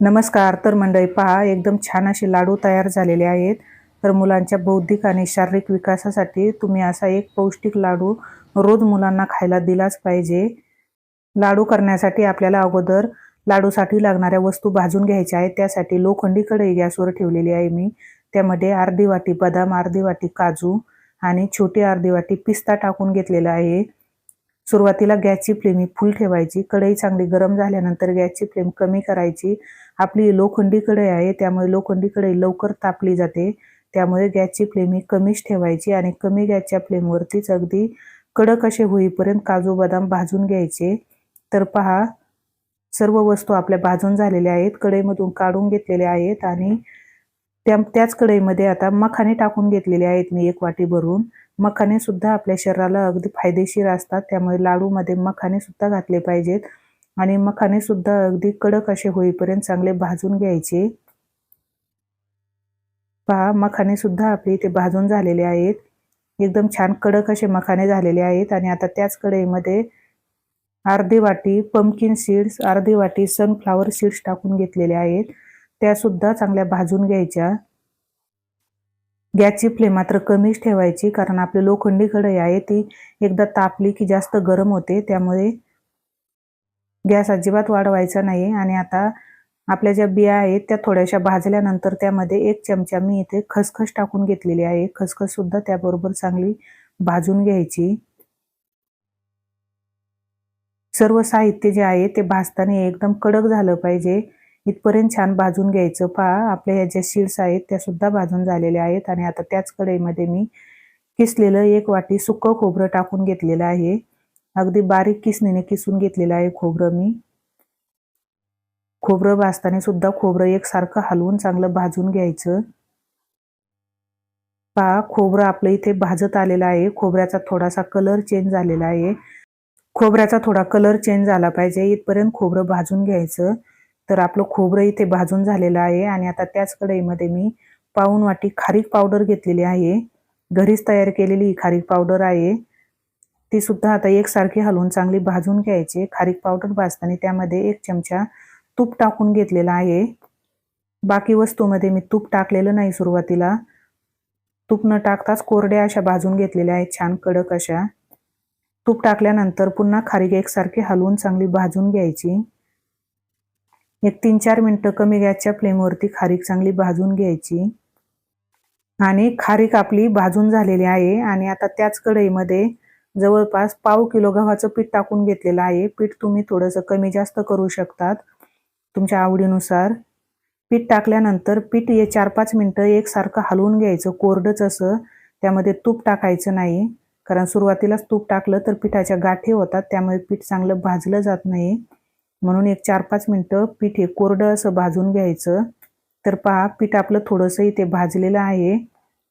नमस्कार तर मंडळी पहा एकदम छान असे लाडू तयार झालेले आहेत. तर मुलांच्या बौद्धिक आणि शारीरिक विकासासाठी तुम्ही असा एक पौष्टिक लाडू रोज मुलांना खायला दिलाच पाहिजे. लाडू करण्यासाठी आपल्याला अगोदर लाडूसाठी लागणाऱ्या वस्तू भाजून घ्यायच्या आहेत. त्यासाठी लोखंडी कढई गॅसवर ठेवलेली आहे मी. त्यामध्ये अर्धी वाटी बदाम अर्धी वाटी काजू आणि छोटी अर्धी वाटी पिस्ता टाकून घेतलेला आहे. सुरुवातीला गॅसची फ्लेम ही फुल ठेवायची. कढई चांगली गरम झाल्यानंतर गॅसची फ्लेम कमी करायची. आपली लोखंडी कढई आहे त्यामुळे लोखंडी कढई लवकर तापली जाते. त्यामुळे गॅसची फ्लेम ही कमीच ठेवायची आणि कमी गॅसच्या फ्लेमवरतीच अगदी कडक असे होईपर्यंत काजू बदाम भाजून घ्यायचे. तर पहा सर्व वस्तू आपल्या भाजून झालेल्या आहेत कढईमधून काढून घेतलेल्या आहेत आणि त्या त्याच कढईमध्ये आता मखाने टाकून घेतलेले आहेत मी एक वाटी भरून. मखाने सुद्धा आपल्या शरीराला अगदी फायदेशीर असतात त्यामुळे लाडूमध्ये मखाने सुद्धा घातले पाहिजेत. आणि मखाने सुद्धा अगदी कडक असे होईपर्यंत चांगले भाजून घ्यायचे. पहा मखाने सुद्धा आपले इथे भाजून झालेले आहेत. एकदम छान कडक असे मखाने झालेले आहेत आणि आता त्याच कढईमध्ये अर्धी वाटी पंपकिन सीड्स अर्धी वाटी सनफ्लावर सीड्स टाकून घेतलेले आहेत. त्या सुद्धा चांगल्या भाजून घ्यायच्या. गॅसची फ्लेम मात्र कमीच ठेवायची कारण आपली लोखंडी कढई आहे ती एकदा तापली की जास्त गरम होते त्यामुळे गॅस अजिबात वाढवायचा नाही आणि आता आपल्या ज्या बिया आहेत त्या थोड्याशा भाजल्यानंतर त्यामध्ये एक चमचा मी इथे खसखस टाकून घेतलेली आहे. खसखस सुद्धा त्याबरोबर चांगली भाजून घ्यायची. सर्व साहित्य जे आहे ते भाजताना एकदम कडक झालं पाहिजे. इथपर्यंत छान भाजून घ्यायचं. पहा आपल्या ह्या ज्या शीड्स आहेत त्या सुद्धा भाजून झालेल्या आहेत. आणि आता त्याच कढईमध्ये मी किसलेलं एक वाटी सुकं खोबरं टाकून घेतलेलं आहे. अगदी बारीक किसणीने किसून घेतलेलं आहे खोबरं मी. खोबरं भाजताना सुद्धा खोबरं एकसारखं हलवून चांगलं भाजून घ्यायचं. पहा खोबरं आपलं इथे भाजत आलेलं आहे. खोबऱ्याचा थोडासा कलर चेंज झालेला आहे. खोबऱ्याचा थोडा कलर चेंज झाला पाहिजे. इथपर्यंत खोबरं भाजून घ्यायचं. तर आपलं खोबरं इथे भाजून झालेलं आहे आणि आता त्याच कढईमध्ये मी पाऊन वाटी खारीक पावडर घेतलेली आहे. घरीच तयार केलेली ही खारीक पावडर आहे. ती सुद्धा आता एकसारखी हलवून चांगली भाजून घ्यायची. खारीक पावडर भाजताना त्यामध्ये एक चमचा तूप टाकून घेतलेला आहे. बाकी वस्तूमध्ये मी तूप टाकलेलं नाही सुरुवातीला. तूप न टाकताच कोरड्या अशा भाजून घेतलेल्या आहेत छान कडक अशा. तूप टाकल्यानंतर पुन्हा खारीक एकसारखी हलवून चांगली भाजून घ्यायची. एक तीन चार मिनटं कमी गॅसच्या फ्लेमवरती खारीक चांगली भाजून घ्यायची. आणि खारीक आपली भाजून झालेली आहे आणि आता त्याच कढईमध्ये जवळपास पाव किलो गव्हाचं पीठ टाकून घेतलेलं आहे. पीठ तुम्ही थोडंसं कमी जास्त करू शकतात. तुमच्या आवडीनुसार. पीठ टाकल्यानंतर पीठ हे चार पाच मिनटं एकसारखं हलवून घ्यायचं. कोरडंच असं. त्यामध्ये तूप टाकायचं नाही. कारण सुरुवातीलाच तूप टाकलं तर पिठाच्या गाठी होतात. त्यामुळे पीठ चांगलं भाजलं जात नाही. म्हणून एक चार पाच मिनटं पीठ हे कोरडं असं भाजून घ्यायचं. तर पहा पीठ आपलं थोडंसं इथे भाजलेलं आहे.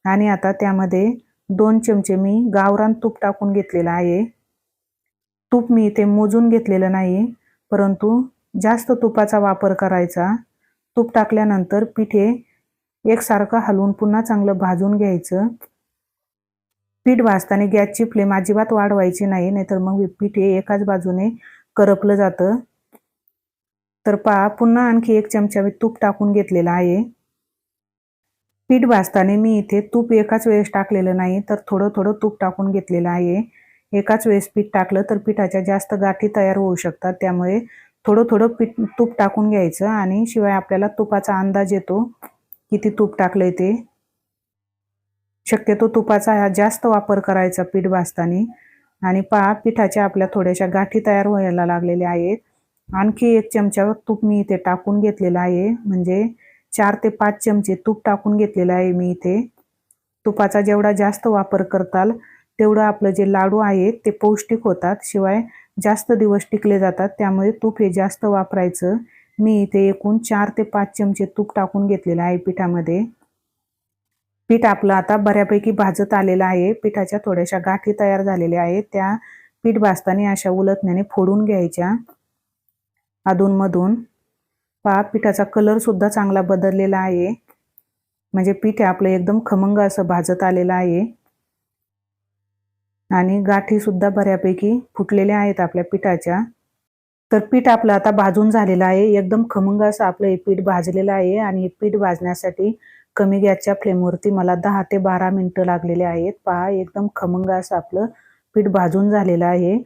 आणि आता त्यामध्ये दोन चमचे मी गावरान तूप टाकून घेतलेलं आहे. तूप मी इथे मोजून घेतलेलं नाही परंतु जास्त तुपाचा वापर करायचा. तूप टाकल्यानंतर पिठे एकसारखं हलवून पुन्हा चांगलं भाजून घ्यायचं. पीठ भाजताना गॅसची फ्लेम अजिबात वाढवायची नाही नाहीतर मग पीठ हे एकाच बाजूने करपलं जातं. तर पहा पुन्हा आणखी एक चमचा मी तूप टाकून घेतलेला आहे. पीठ भाजताना मी इथे तूप एकाच वेळेस टाकलेलं नाही तर थोडं थोडं तूप टाकून घेतलेलं आहे. एकाच वेळेस पीठ टाकलं तर पिठाच्या जास्त गाठी तयार होऊ शकतात त्यामुळे थोडं थोडं पीठ तूप टाकून घ्यायचं आणि शिवाय आपल्याला तुपाचा अंदाज येतो किती तूप टाकलंय ते. शक्यतो तुपाचा हा जास्त वापर करायचा पीठ भाजताना. आणि पहा पिठाच्या आपल्या थोड्याशा गाठी तयार व्हायला लागलेल्या आहेत. आणखी एक चमचा तूप मी इथे टाकून घेतलेला आहे म्हणजे चार ते पाच चमचे तूप टाकून घेतलेलं आहे मी इथे. तुपाचा जेवढा जास्त वापर करताल तेवढं आपलं जे लाडू आहेत ते पौष्टिक होतात. शिवाय जास्त दिवस टिकले जातात त्यामुळे तूप हे जास्त वापरायचं. मी इथे एकूण चार ते पाच चमचे तूप टाकून घेतलेलं आहे पिठामध्ये. पीठ आपलं आता बऱ्यापैकी भाजत आलेलं आहे. पिठाच्या थोड्याशा गाठी तयार झालेल्या आहेत. त्या पीठ भाजताना अशा उलटण्याने फोडून घ्यायच्या. अधूनमधून पहा पिठाचा कलर सुद्धा चांगला बदललेला आहे. म्हणजे पीठ आपलं एकदम खमंग असं भाजत आलेलं आहे. आणि गाठी सुद्धा बऱ्यापैकी फुटलेल्या आहेत आपल्या पिठाच्या. तर पीठ आपलं आता भाजून झालेलं आहे. एकदम खमंग असं आपलं हे पीठ भाजलेलं आहे. आणि हे पीठ भाजण्यासाठी कमी गॅसच्या फ्लेमवरती मला दहा ते बारा मिनटं लागलेले आहेत. पहा एकदम खमंग असं आपलं पीठ भाजून झालेलं आहे.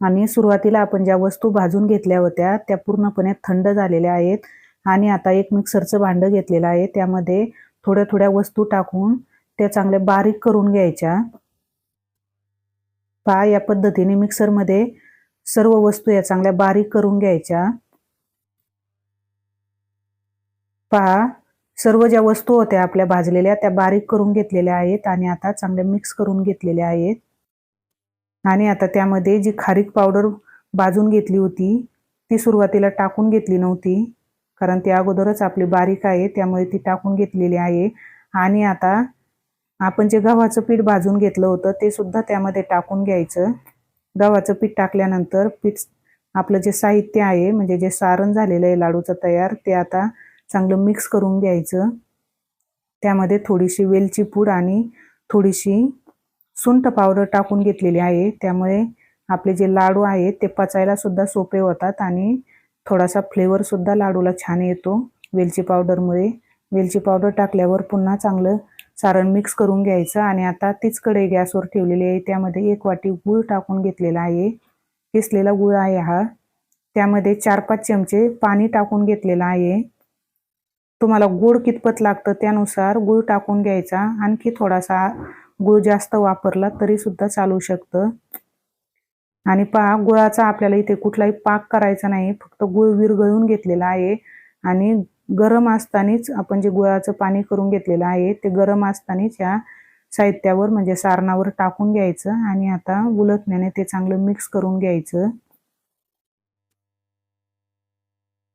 आणि सुरुवातीला आपण ज्या वस्तू भाजून घेतल्या होत्या त्या पूर्णपणे थंड झालेल्या आहेत आणि आता एक मिक्सरचं भांडं घेतलेलं आहे. त्यामध्ये थोड्या थोड्या वस्तू टाकून त्या चांगल्या बारीक करून घ्यायच्या. पहा या पद्धतीने मिक्सरमध्ये सर्व वस्तू या चांगल्या बारीक करून घ्यायच्या. पहा सर्व ज्या वस्तू होत्या आपल्या भाजलेल्या त्या बारीक करून घेतलेल्या आहेत आणि आता चांगल्या मिक्स करून घेतलेल्या आहेत. आणि आता त्यामध्ये जी खारीक पावडर भाजून घेतली होती ती सुरुवातीला टाकून घेतली नव्हती कारण ती अगोदरच आपली बारीक आहे त्यामुळे ती टाकून घेतलेली आहे. आणि आता आपण जे गव्हाचं पीठ भाजून घेतलं होतं ते सुद्धा त्यामध्ये टाकून घ्यायचं. गव्हाचं पीठ टाकल्यानंतर पीठ आपलं जे साहित्य आहे म्हणजे जे सारण झालेलं आहे लाडूचं तयार ते आता चांगलं मिक्स करून घ्यायचं. त्यामध्ये थोडीशी वेलची पूड आणि थोडीशी सुंठ पावडर टाकून घेतलेली आहे. त्यामुळे आपले जे लाडू आहेत ते पचायला सुद्धा सोपे होतात आणि थोडासा फ्लेवर सुद्धा लाडूला छान येतो. वेलची पावडरमुळे. वेलची पावडर टाकल्यावर पुन्हा चांगलं सारण मिक्स करून घ्यायचं आणि आता तीच कढई गॅसवर ठेवलेली आहे. त्यामध्ये एक वाटी गूळ टाकून घेतलेला आहे. किसलेला गूळ आहे हा. त्यामध्ये चार पाच चमचे पाणी टाकून घेतलेलं आहे. तुम्हाला गुळ कितपत लागतं त्यानुसार गूळ टाकून घ्यायचा. आणखी थोडासा गूळ जास्त वापरला तरी सुद्धा चालू शकतं. आणि पहा गुळाचा आपल्याला इथे कुठलाही पाक करायचा नाही फक्त गुळ विरघळून घेतलेला आहे. आणि गरम असतानाच आपण जे गुळाचं पाणी करून घेतलेलं आहे ते गरम असतानाच या साहित्यावर म्हणजे सारणावर टाकून घ्यायचं आणि आता उलटण्याने ते चांगलं मिक्स करून घ्यायचं.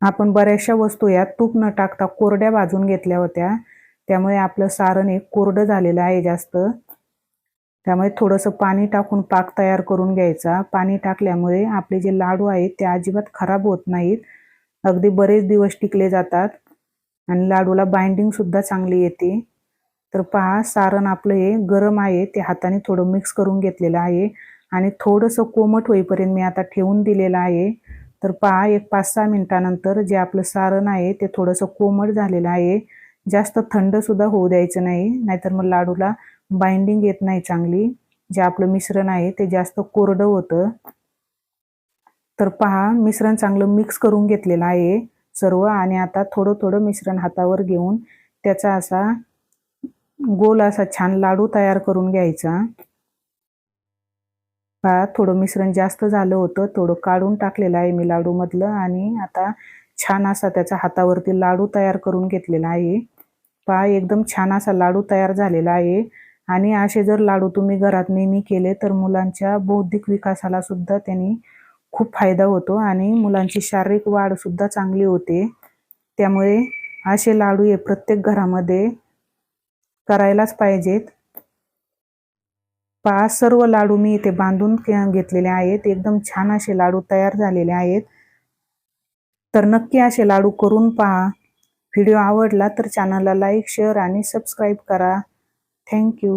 आपण बऱ्याचशा वस्तू या तूप न टाकता कोरड्या भाजून घेतल्या होत्या. त्यामुळे आपलं सारण एक कोरडं झालेलं आहे जास्त. त्यामुळे थोडंसं पाणी टाकून पाक तयार करून घ्यायचा. पाणी टाकल्यामुळे आपले जे लाडू आहेत ते अजिबात खराब होत नाहीत. अगदी बरेच दिवस टिकले जातात आणि लाडूला बाइंडिंगसुद्धा चांगली येते. तर पहा सारण आपलं हे गरम आहे ते हाताने थोडं मिक्स करून घेतलेलं आहे. आणि थोडंसं कोमट होईपर्यंत मी आता ठेवून दिलेलं आहे. तर पहा एक पाच सहा मिनटानंतर जे आपलं सारण आहे ते थोडंसं कोमट झालेलं आहे. जास्त थंडसुद्धा होऊ द्यायचं नाही नाहीतर मग लाडूला बाइंडिंग येत नाही चांगली. जे आपलं मिश्रण आहे ते जास्त कोरडं होतं. तर पहा मिश्रण चांगलं मिक्स करून घेतलेलं आहे. सर्व आणि आता थोडं थोडं मिश्रण हातावर घेऊन त्याचा असा गोल असा छान लाडू तयार करून घ्यायचा. पहा थोडं मिश्रण जास्त झालं होतं. थोडं काढून टाकलेलं आहे मी लाडूमधलं आणि आता छान असा त्याचा हातावरती लाडू तयार करून घेतलेला आहे. पहा एकदम छान असा लाडू तयार झालेला आहे. आणि असे जर लाडू तुम्ही घरात नेहमी केले तर मुलांच्या बौद्धिक विकासाला सुद्धा त्यांनी खूप फायदा होतो आणि मुलांची शारीरिक वाढ सुद्धा चांगली होते. त्यामुळे असे लाडू हे प्रत्येक घरामध्ये करायलाच पाहिजेत. पाच सर्व लाडू मी इथे बांधून घेतलेले आहेत. एकदम छान असे लाडू तयार झालेले आहेत. तर नक्की असे लाडू करून पहा. व्हिडिओ आवडला तर चॅनलला लाईक शेअर आणि सबस्क्राईब करा. Thank you